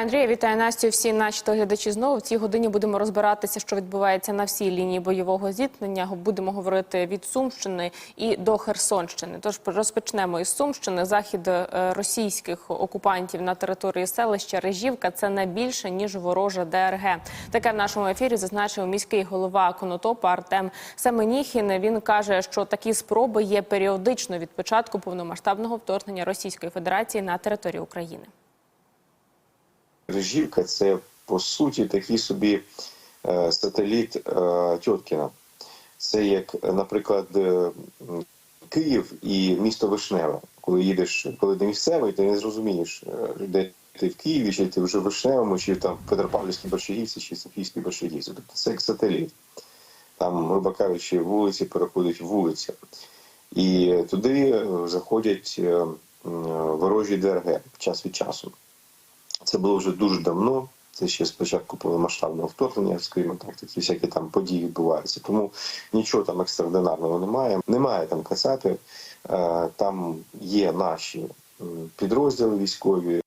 Вітаю Андрія, вітаю Настю. Всі наші глядачі знову в цій годині будемо розбиратися, що відбувається на всій лінії бойового зіткнення. Будемо говорити від Сумщини і до Херсонщини. Тож розпочнемо із Сумщини. Захід е, російських окупантів на території селища Режівка це не більше ніж ворожа ДРГ. Таке в нашому ефірі зазначив міський голова Конотопа Артем Семеніхін. Він каже, що такі спроби є періодично від початку повномасштабного вторгнення Російської Федерації на територію України. Режівка це по суті такий собі е, сателіт е, Тьоткіна. Це як, наприклад, е, Київ і місто Вишневе. Коли їдеш, коли ти місцевий, ти не зрозумієш, де ти в Києві, чи ти вже в Вишневому, чи там в Петропавлівській Борщагівці, чи Софійській Борщагівці. Тобто це як сателіт. Там, грубо кажучи, вулиці переходять в вулиці. І туди заходять ворожі ДРГ час від часу. Це було вже дуже давно. Це ще спочатку повномасштабного вторгнення, скажімо так, такі всякі там події відбуваються. Тому нічого там екстраординарного немає. Немає там кацапів, е, там є наші підрозділи військові,